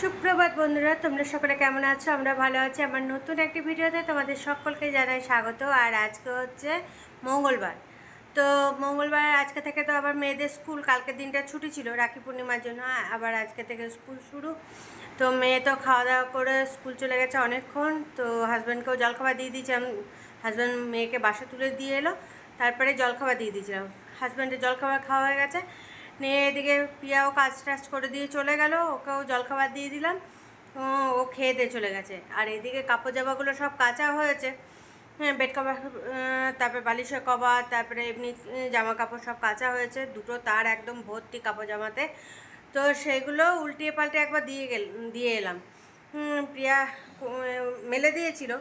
সুপ্রভাত বন্ধুরা, তোমরা সকলে কেমন আছো? আমরা ভালো আছি। আমার নতুন একটি ভিডিওতে তোমাদের সকলকে জানাই স্বাগত। আর আজকে হচ্ছে মঙ্গলবার। তো মঙ্গলবার আজকে থেকে তো আবার মেয়েদের স্কুল, কালকের দিনটা ছুটি ছিল রাখি পূর্ণিমার জন্য। আবার আজকে থেকে স্কুল শুরু। তো মেয়ে তো খাওয়া দাওয়া করে স্কুল চলে গেছে অনেকক্ষণ। তো হাজব্যান্ডকেও জলখাবার দিয়ে দিয়েছিলাম। হাজব্যান্ড মেয়েকে বাসা তুলে দিয়ে এলো। তারপরে জলখাবার দিয়ে দিয়েছিলাম। হাজব্যান্ডের জলখাবার খাওয়া হয়ে গেছে। নিয়ে এদিকে পিয়াও কাজ টাজ করে দিয়ে চলে গেল, ওকেও জলখাবার দিয়ে দিলাম। ও খেয়ে দিয়ে চলে গেছে। আর এদিকে কাপড় জামাগুলো সব কাঁচা হয়েছে। হ্যাঁ বেড কভার তারপরে বালিশের কভার, তারপরে এমনি জামা কাপড় সব কাঁচা হয়েছে। দুটো তার একদম ভর্তি কাপড় জামাতে। তো সেগুলো উল্টিয়ে পাল্টে একবার দিয়ে গেল, দিয়ে এলাম। প্রিয়া মেলে দিয়েছিল।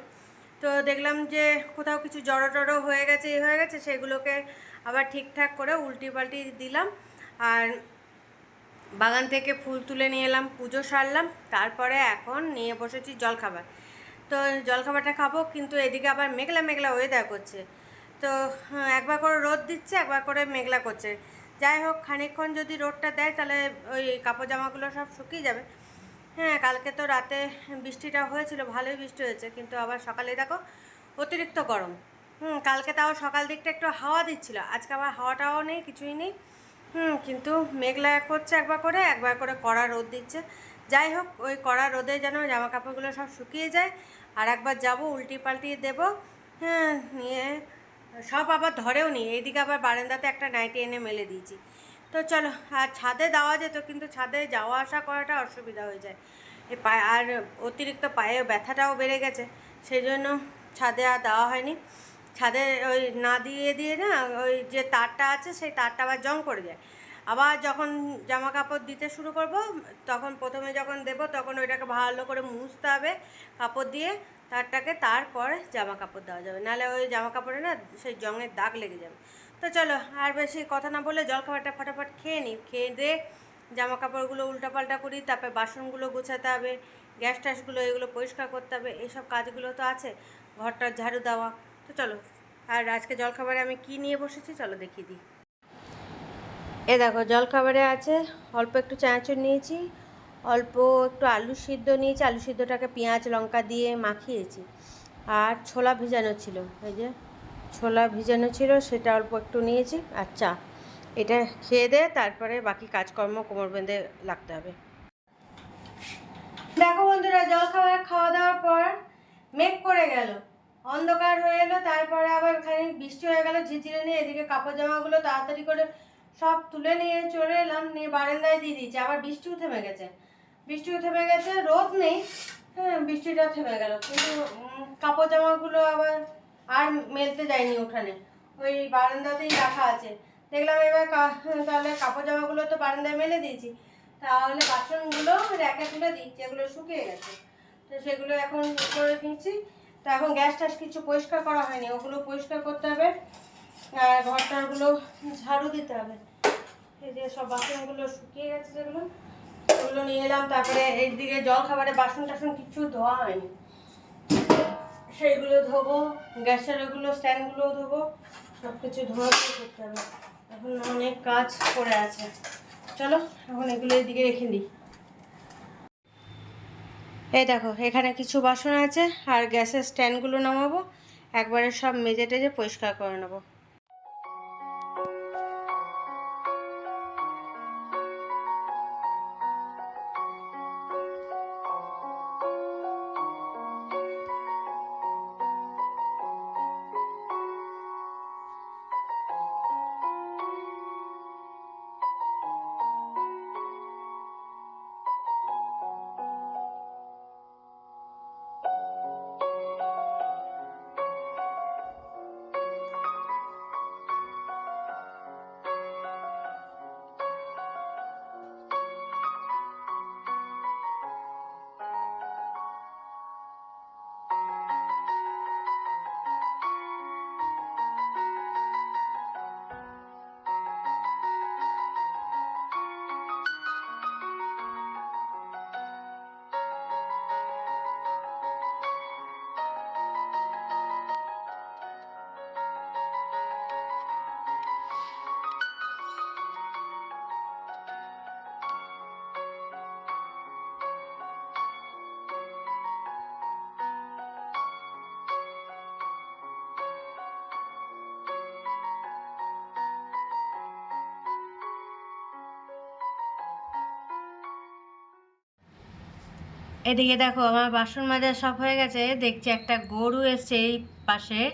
তো দেখলাম যে কোথাও কিছু জড়ো টড়ো হয়ে গেছে হয়ে গেছে, সেগুলোকে আবার ঠিকঠাক করে উল্টি পাল্টি দিলাম। আর বাগান থেকে ফুল তুলে নিয়ে এলাম পুজো সারলাম তারপরে এখন নিয়ে বসেছি জলখাবার। তো জলখাবারটা খাব কিন্তু এদিকে আবার মেঘলা মেঘলা ওয়েদার করছে। তো হ্যাঁ, একবার করে রোদ দিচ্ছে একবার করে মেঘলা করছে। যাই হোক খানিকক্ষণ যদি রোদটা দেয় তাহলে ওই কাপড় জামাগুলো সব শুকিয়ে যাবে। হ্যাঁ কালকে তো রাতে বৃষ্টিটা হয়েছিল ভালোই বৃষ্টি হয়েছে কিন্তু আবার সকালে দেখো অতিরিক্ত গরম। হুম কালকে তাও সকাল দিকটা একটু হাওয়া দিচ্ছিল আজকে আবার হাওয়াটাও নেই কিছুই নেই। হুম, কিন্তু মেঘলা করছে একবার করে একবার করে কড়া রোদ দিচ্ছে। যাই হোক, ওই কড়া রোদে যেন জামা কাপড়গুলো সব শুকিয়ে যায়, আর একবার যাব, উল্টি পাল্টিয়ে দেবো। হ্যাঁ নিয়ে সব আবার ধরেও নি, এইদিকে আবার বারান্দাতে একটা নাইটি এনে মেলে দিয়েছি। তো চলো, আর ছাদে দেওয়া যেত, কিন্তু ছাদে যাওয়া আসা করাটা অসুবিধা হয়ে যায়। এই পায়ে আর অতিরিক্ত পায়ে ব্যথাটাও বেড়ে গেছে, সেই জন্য ছাদে আর দেওয়া হয়নি। ছাদে ওই না দিয়ে দিয়ে না ওই যে তারটা আছে, সেই তারটা আবার জং করে যায় আবার যখন জামা কাপড় দিতে শুরু করব, তখন প্রথমে যখন দেব, তখন ওইটাকে ভালো করে মুছতে হবে কাপড় দিয়ে, তারটাকে তারপরে জামা কাপড় দেওয়া যাবে। নাহলে ওই জামা কাপড়ে না সেই জংয়ের দাগ লেগে যাবে। তো চলো, আর বেশি কথা না বলে জলখাবারটা ফটাফট খেয়ে নিই। খেয়ে দিয়ে জামা কাপড়গুলো উল্টাপাল্টা করি, তারপরে বাসনগুলো গোছাতে হবে, গ্যাস ট্যাসগুলো এগুলো পরিষ্কার করতে হবে এইসব কাজগুলো তো আছে। ঘরটা ঝাড়ু দেওয়া তো চলো, আর আজকে জলখাবারে আমি কি নিয়ে বসেছি চলো দেখিয়ে দিই। এ দেখো, জলখাবারে আছে অল্প একটু চানাচুর নিয়েছি, অল্প একটু আলু সিদ্ধ নিয়েছি, আলু সিদ্ধটাকে পেঁয়াজ, লঙ্কা দিয়ে মাখিয়েছি, আর ছোলা ভিজানো ছিল, এই যে ছোলা ভিজানো ছিল, সেটা অল্প একটু নিয়েছি চা। এটা খেয়ে দে, তারপরে বাকি কাজকর্ম কোমর বেঁধে লাগতে হবে। দেখো বন্ধুরা জল খাবার খাওয়া দাওয়ার পর মেঘ করে গেল। অন্ধকার হয়ে এলো, তারপরে আবার খানিক বৃষ্টি হয়ে গেল ঝিঝিরে নিয়ে এদিকে কাপড় জামাগুলো তাড়াতাড়ি করে সব তুলে নিয়ে চলে এলাম, নিয়ে বারান্দায় দিয়ে দিয়েছি, আবার বৃষ্টিও থেমে গেছে। বৃষ্টিও থেমে গেছে, রোদ নেই হ্যাঁ বৃষ্টিটা থেমে গেল, কিন্তু কাপড় জামাগুলো আবার আর মেলতে যায়নি ওখানে, ওই বারান্দাতেই রাখা আছে। দেখলাম এবার তাহলে কাপড় জামাগুলো তো বারান্দায় মেলে দিয়েছি, তাহলে বাসনগুলো র্যাকে তুলে দিই, যেগুলো শুকিয়ে গেছে। তো সেগুলো এখন করে নিচ্ছি তো এখন গ্যাস ট্যাস কিছু পরিষ্কার করা হয়নি, ওগুলো পরিষ্কার করতে হবে, আর ঘরটারগুলো ঝাড়ু দিতে হবে। এই যে সব বাসনগুলো শুকিয়ে গেছে যেগুলো, ওগুলো নিয়ে এলাম, তারপরে এইদিকে জল খাবারে বাসন টাসন কিছু ধোয়া হয়নি। সেইগুলো ধোবো, গ্যাসের ওগুলো স্ট্যান্ডগুলো ধোবো সব কিছু ধোয়া করতে হবে। এখন অনেক কাজ করে আছে। চলো, এখন এগুলো এদিকে রেখে দিই। এই দেখো, এখানে কিছু বাসন আছে, আর গ্যাসের স্ট্যান্ডগুলো নামাবো। একবারে সব মেজে টেজে পরিষ্কার করে নেব। এদিকে দেখো, আমার বাসন মাজা সব হয়ে গেছে। দেখছি একটা গরু এসছে এই পাশে।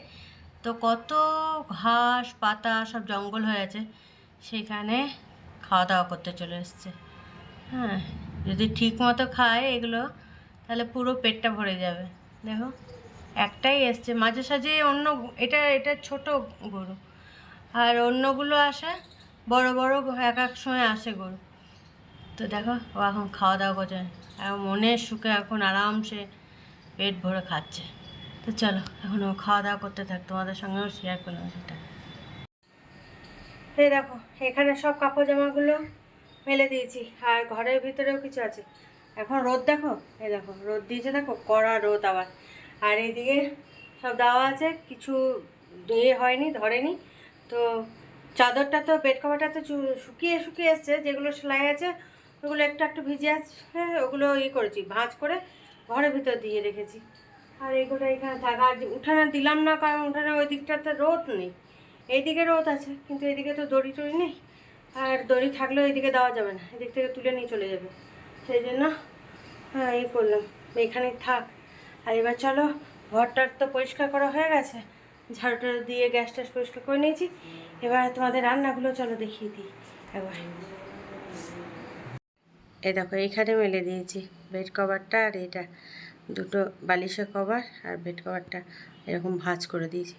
তো কত ঘাস, পাতা সব জঙ্গল হয়ে আছে। সেখানে খাওয়া দাওয়া করতে চলে এসছে। হ্যাঁ যদি ঠিক মতো খায় এগুলো, তাহলে পুরো পেটটা ভরে যাবে। দেখো, একটাই এসছে। মাঝে সাঝে অন্য এটা এটা ছোট গরু। আর অন্যগুলো আসে, বড় বড় এক এক সময় আসে গরু। তো দেখো, ও এখন খাওয়া দাওয়া করছে এখন মনের সুখে এখন আরামসে পেট ভরে খাচ্ছে। তো চলো, এখন ও খাওয়া দাওয়া করতে থাক, তোমাদের সঙ্গেও শেয়ার করলাম সেটা এই দেখো, এখানে সব কাপড় জামাগুলো মেলে দিয়েছি, আর ঘরের ভিতরেও কিছু আছে। এখন রোদ দেখো, এই দেখো, রোদ দিয়েছে দেখো, কড়া রোদ আবার। আর এইদিকে সব দেওয়া আছে, কিছু ইয়ে হয়নি, ধরেনি। তো চাদরটা তো, বেড কভারটা তো শুকিয়ে শুকিয়ে এসছে, যেগুলো সেলাই আছে ওগুলো একটু একটু ভিজে আছে, ওগুলো ইয়ে করেছি, ভাঁজ করে ঘরের ভিতর দিয়ে রেখেছি। আর এগুলো এখানে থাকা, আর উঠানে দিলাম না, কারণ উঠানে ওই দিকটাতে রোদ নেই। এইদিকে রোদ আছে, কিন্তু এদিকে তো দড়ি টড়ি নেই। আর দড়ি থাকলেও এইদিকে দেওয়া যাবে না, এদিক থেকে তুলে নিয়ে চলে যাবে। সেই জন্য হ্যাঁ এই করলাম, এখানেই থাক। আর এবার চলো ঘরটার তো পরিষ্কার করা হয়ে গেছে ঝাড়ু দিয়ে গ্যাস ট্যাস পরিষ্কার করে নিয়েছি। এবার তোমাদের রান্নাগুলো চলো দেখিয়ে দিই। একবার। এই দেখো, এইখানে মেলে দিয়েছি। বেড কভারটা আর এটা। দুটো বালিশের কভার আর বেড কভারটা। এরকম ভাঁজ করে দিয়েছি।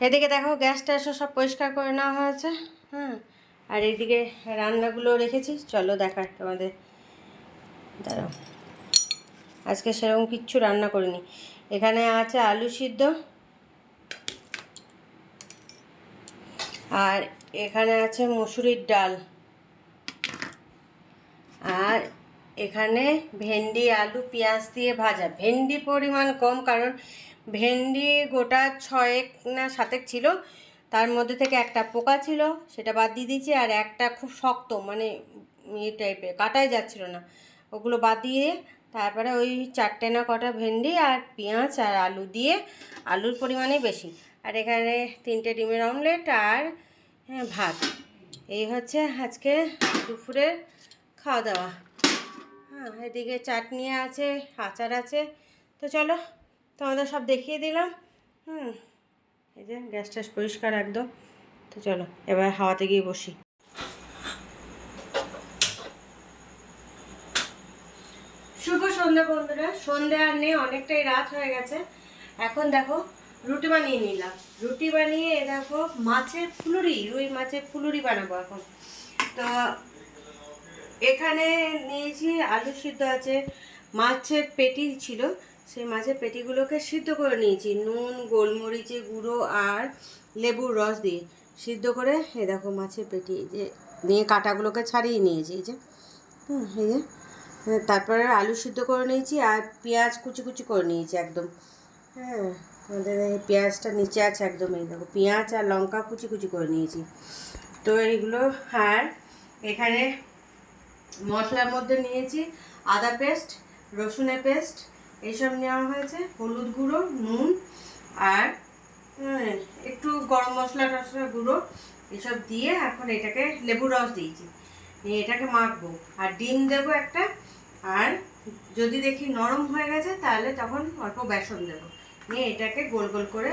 এদিকে দেখো গ্যাস ট্যাসও সব পরিষ্কার করে নেওয়া হয়েছে। হ্যাঁ আর এদিকে রান্নাগুলো রেখেছি। চলো দেখার তোমাদের। দাঁড়াও। আজকে সেরকম কিচ্ছু রান্না করিনি। এখানে আছে আলু সিদ্ধ। আর এখানে আছে মুসুরির ডাল। আর এখানে ভেন্ডি, আলু, পেঁয়াজ দিয়ে ভাজা। ভেন্ডি পরিমাণ কম, কারণ ভেন্ডি গোটা ছয়েক না সাতেক ছিল। তার মধ্যে থেকে একটা পোকা ছিল, সেটা বাদ দিয়ে দিয়েছি। আর একটা খুব শক্ত মানে ইয়ে টাইপের কাটাই যাচ্ছিল না। ওগুলো বাদ দিয়ে তারপরে ওই চারটে না কটা ভেন্ডি আর পেঁয়াজ আর আলু দিয়ে, আলুর পরিমাণই বেশি। আর এখানে তিনটে ডিমের অমলেট আর হ্যাঁ ভাত। এই হচ্ছে আজকে দুপুরের খাওয়া দাওয়া। হ্যাঁ এদিকে চাটনি আছে, আচার আছে। তো চলো, তোমাদের সব দেখিয়ে দিলাম। হুম, এই যে গ্যাস ট্যাস পরিষ্কার একদম। তো চলো, এবার হাওয়াতে গিয়ে বসি। শুভ সন্ধ্যা বন্ধুরা। সন্ধ্যা আর নেই, অনেকটাই রাত হয়ে গেছে। এখন দেখো, রুটি বানিয়ে নিলাম। রুটি বানিয়ে, দেখো, মাছের ফুলুরি, রুই মাছের ফুলুরি বানাবো এখন। তো এখানে নিয়েছি আলু সিদ্ধ আছে। মাছের পেটি ছিল, সেই মাছের পেটিগুলোকে সিদ্ধ করে নিয়েছি। নুন, গোলমরিচে গুঁড়ো আর লেবুর রস দিয়ে সিদ্ধ করে এ দেখো মাছের পেটি যে নিয়ে কাঁটাগুলোকে ছাড়িয়ে নিয়েছি, এই যে। হুম, এই যে। তারপরে আলু সিদ্ধ করে নিয়েছি আর পেঁয়াজ কুচি কুচি করে নিয়েছি একদম। হ্যাঁ আমাদের এই পেঁয়াজটা নিচে আছে একদম, এই দেখো, পেঁয়াজ আর লঙ্কা কুচি কুচি করে নিয়েছি। তো এইগুলো, আর এখানে মশলার মধ্যে নিয়েছি আদা পেস্ট, রসুনের পেস্ট এইসব নেওয়া হয়েছে, হলুদ গুঁড়ো, নুন আর একটু গরম মশলা টসলা গুঁড়ো, এসব দিয়ে এখন এটাকে লেবু রস দিয়েছি। নিয়ে এটাকে মাখবো। আর ডিম দেবো একটা, আর যদি দেখি নরম হয়ে গেছে তাহলে তখন অল্প বেসন দেবো। নিয়ে এটাকে গোল গোল করে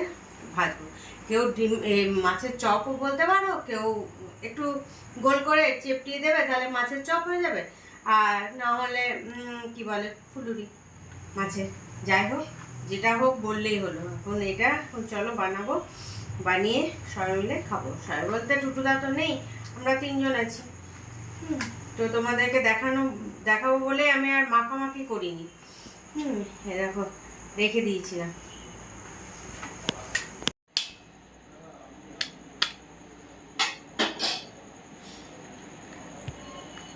ভাজবো কেউ ডিম মাছের চপও বলতে পারো কেউ একটু গোল করে চেপটিয়ে দেবে তাহলে মাছের চপ হয়ে যাবে। আর না হলে কি বলে ফুলুরি মাছের। যাই হোক যেটা হোক বললেই হলো। এখন এটা চলো বানাবো। বানিয়ে সবাই মিলে খাব। সবাই বলতে টুটুদা তো নেই আমরা তিনজন আছি। হুম, তো তোমাদেরকে দেখানো দেখাবো বলে আমি আর মাখামাখি করিনি। হুম এ দেখো রেখে দিয়েছিলাম।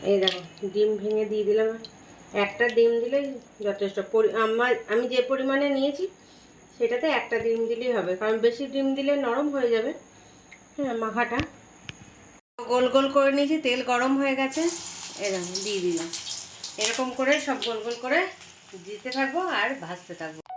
এই দেখো, ডিম ভেঙে দিয়ে দিলাম। একটা ডিম দিলেই যথেষ্ট। আমার আমি যে পরিমাণে নিয়েছি, সেটাতে একটা ডিম দিলেই হবে। কারণ বেশি ডিম দিলে নরম হয়ে যাবে। হ্যাঁ মাখাটা। গোল গোল করে নিয়েছি, তেল গরম হয়ে গেছে। এরকম দিয়ে দিলাম। এরকম করে সব গোল গোল করে দিতে থাকব আর ভাজতে থাকব।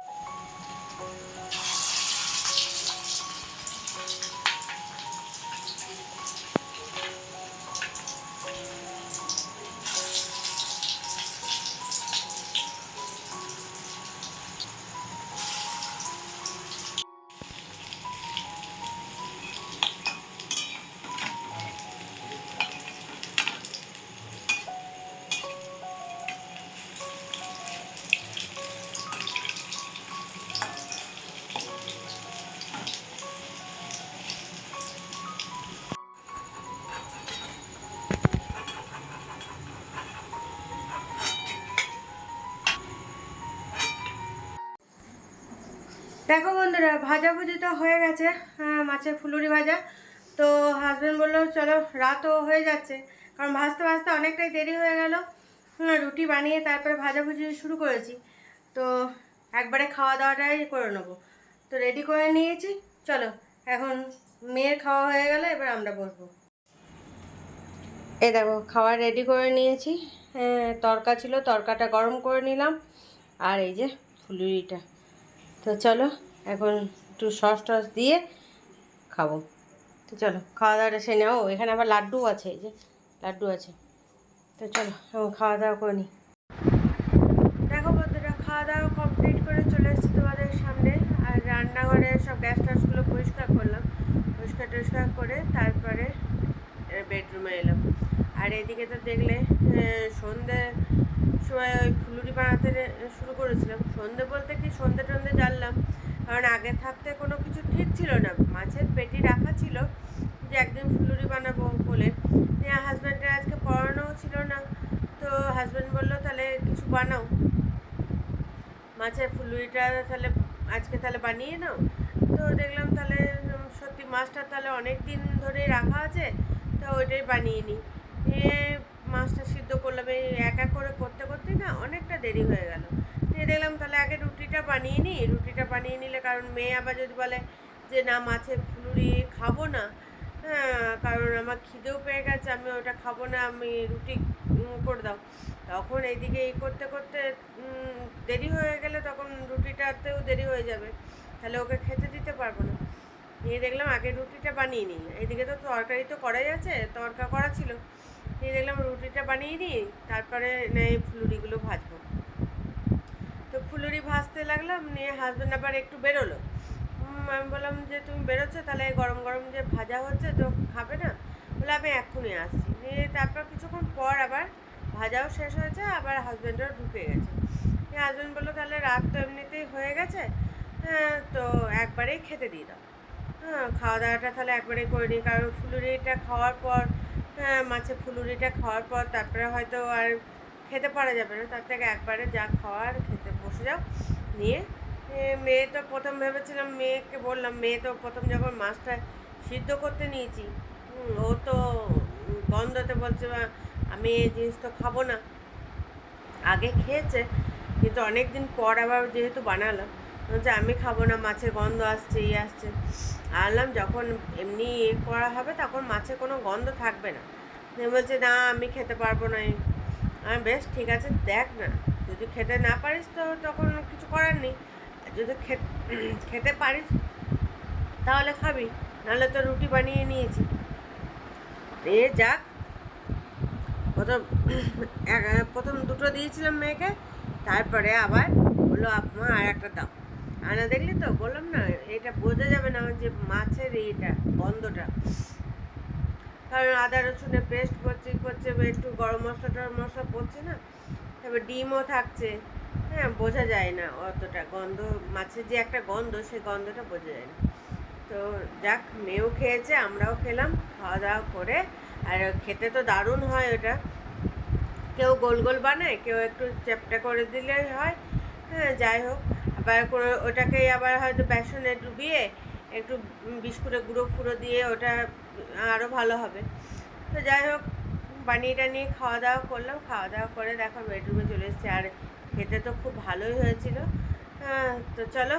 বন্ধুরা ভাজা ভুজি তো হয়ে গেছে হ্যাঁ, মাছের ফুলুরি ভাজা। তো হাজব্যান্ড বলল চলো রাতও হয়ে যাচ্ছে। কারণ ভাজতে ভাজতে অনেকটাই দেরি হয়ে গেল। হ্যাঁ, রুটি বানিয়ে তারপরে ভাজা ভুজি শুরু করেছি। তো একবারে খাওয়া দাওয়াটাই করে নেব। তো রেডি করে নিয়েছি। চলো এখন মেয়ের খাওয়া হয়ে গেল এবার আমরা বসবো। এই দেখো খাবার রেডি করে নিয়েছি। হ্যাঁ তরকা ছিল তরকাটা গরম করে নিলাম। আর এই যে ফুলুরিটা। তো চলো এখন একটু সস টস দিয়ে খাব। তো চলো খাওয়া দাওয়াটা সে নেও। এখানে আবার লাড্ডু আছে এই যে লাড্ডু আছে। তো চলো এখন খাওয়া দাওয়া করে নিই। দেখো বন্ধুরা খাওয়া দাওয়া কমপ্লিট করে চলে এসেছি তোমাদের সামনে। আর রান্নাঘরে সব গ্যাস ট্যাসগুলো পরিষ্কার করলাম। পরিষ্কার টরিষ্কার করে তারপরে বেডরুমে এলাম। আর এদিকে তো দেখলে আহ, সন্ধে সময় ওই ফুলুরি বানাতে শুরু করেছিলাম। সন্ধে বলতে কি সন্ধে টন্ধে জানলাম। কারণ আগে থাকতে কোনো কিছু ঠিক ছিল না। মাছের পেটি রাখা ছিল যে একদিন ফুলুরি বানাবো বলে। নিয়ে হাজব্যান্ডের আজকে পড়ানোও ছিল না। তো হাজব্যান্ড বলল, তাহলে কিছু বানাও। মাছের ফুলুরিটা তাহলে আজকে তাহলে বানিয়ে নাও। তো দেখলাম তাহলে সত্যি মাছটা তাহলে অনেক দিন ধরে রাখা আছে। তো ওইটাই বানিয়ে নিই নিয়ে মাছটা সিদ্ধ করলাম। এই এক এক করে করতে করতে না, অনেকটা দেরি হয়ে গেল। নিয়ে দেখলাম তাহলে আগে রুটিটা বানিয়ে নিই, রুটিটা বানিয়ে নিলে কারণ মেয়ে আবার যদি বলে যে না, মাছের ফুলুরি খাব না হ্যাঁ কারণ আমার খিদেও পেয়ে গেছে, আমি ওটা খাব না, আমি রুটি করে দাও। তখন এইদিকে এই করতে করতে দেরি হয়ে গেলে তখন রুটিটাতেও দেরি হয়ে যাবে। তাহলে ওকে খেতে দিতে পারব না। নিয়ে দেখলাম আগে রুটিটা বানিয়ে নিই। এইদিকে তো তরকারি তো করাই আছে, তরকা করা ছিল। নিয়ে দেখলাম রুটিটা বানিয়ে নিই, তারপরে না এই ফুলুরিগুলো ভাজবো। ফুলুরি ভাজতে লাগলাম, নিয়ে হাজব্যান্ড আবার একটু বেরোলো। আমি বললাম যে, তুমি বেরোচ্ছো, তাহলে গরম গরম যে ভাজা হচ্ছে তো খাবে না? বলে, আমি এক্ষুনি আসছি। নিয়ে তারপর কিছুক্ষণ পর আবার ভাজাও শেষ হয়েছে, আবার হাজব্যান্ডও ঢুকে গেছে। হাজব্যান্ড বলল, তাহলে রাত তো এমনিতেই হয়ে গেছে হ্যাঁ তো একবারেই খেতে দিয়ে দাও। হ্যাঁ খাওয়া দাওয়াটা তাহলে একবারেই করে নিই, কারণ ফুলুরিটা খাওয়ার পর হ্যাঁ মাছের ফুলুরিটা খাওয়ার পর তারপরে হয়তো আর খেতে পারা যাবে না, তার থেকে একবারে যা খাওয়ার খেতে বসে যাও নিয়ে মেয়ে তো প্রথম ভেবেছিলাম মেয়েকে বললাম মেয়ে তো প্রথম যখন মাছটা সিদ্ধ করতে নিয়েছি ও তো গন্ধতে বলছে "মা, আমি এই জিনিস তো খাব না। আগে খেয়েছে কিন্তু অনেক দিন পর আবার যেহেতু বানালাম বলছে আমি খাব না মাছের গন্ধ আসছে এই আসছে। আনলাম যখন এমনি এ করা হবে তখন মাছের কোনো গন্ধ থাকবে না। বলছে না আমি খেতে পারব না। আমি বেশ ঠিক আছে দেখ না। যদি খেতে না পারিস তো তখন কিছু করার নেই। যদি খেতে পারিস, তাহলে খাবি, নাহলে তো রুটি বানিয়ে নিয়েছি। এ যাক, প্রথম প্রথম দুটো দিয়েছিলাম মেয়েকে, তারপরে আবার বলল আপমা আর একটা দাও। আনা দেখলি তো, বললাম না, এটা বোঝা যাবে না যে মাছের এইটা, গন্ধটা। কারণ আদা রসুনের পেস্ট করছে করছে একটু গরম মশলা টরম মশলা পড়ছে না তারপর ডিমও থাকছে। হ্যাঁ বোঝা যায় না অতটা গন্ধ, মাছের যে একটা গন্ধ সেই গন্ধটা বোঝা যায় না। তো যাক, মেয়েও খেয়েছে, আমরাও খেলাম, খাওয়া দাওয়া করে। আর খেতে তো দারুণ হয় ওটা। কেউ গোল গোল বানায়, কেউ একটু চ্যাপটা করে দিলে হয়। হ্যাঁ যাই হোক, আবার কোনো ওটাকে আবার হয়তো বেসনে ডুবিয়ে একটু বিস্কুটে গুঁড়ো ফুড়ো দিয়ে ওটা আরও ভালো হবে। তো যাই হোক বানিয়ে টানিয়ে খাওয়া দাওয়া করলাম। খাওয়া দাওয়া করে দেখো বেডরুমে চলে এসেছি। আর খেতে তো খুব ভালোই হয়েছিল। হ্যাঁ তো চলো।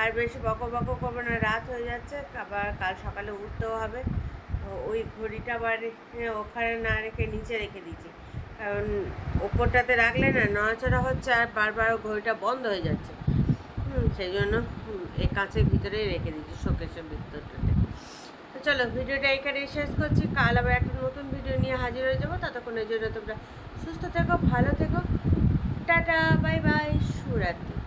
আর বেশি বকো বকো করব না, রাত হয়ে যাচ্ছে। আবার কাল সকালে উঠতেও হবে। ওই ঘড়িটা আবার ওখানে না রেখে নিচে রেখে দিয়েছি। কারণ ওপরটাতে রাখলে না নড়াচড়া হচ্ছে আর বারবার ঘড়িটা বন্ধ হয়ে যাচ্ছে। সেই জন্য এই কাঁচের ভিতরেই রেখে দিয়েছি শোকেশের ভিতরটাতে তো চলো, ভিডিওটা এখানেই শেষ করছি। কাল আবার একটা নতুন ভিডিও নিয়ে হাজির হয়ে যাব। ততক্ষণের জন্য তোমরা সুস্থ থেকো, ভালো থেকো। টাটা, বাই বাই, শুভরাত্রি।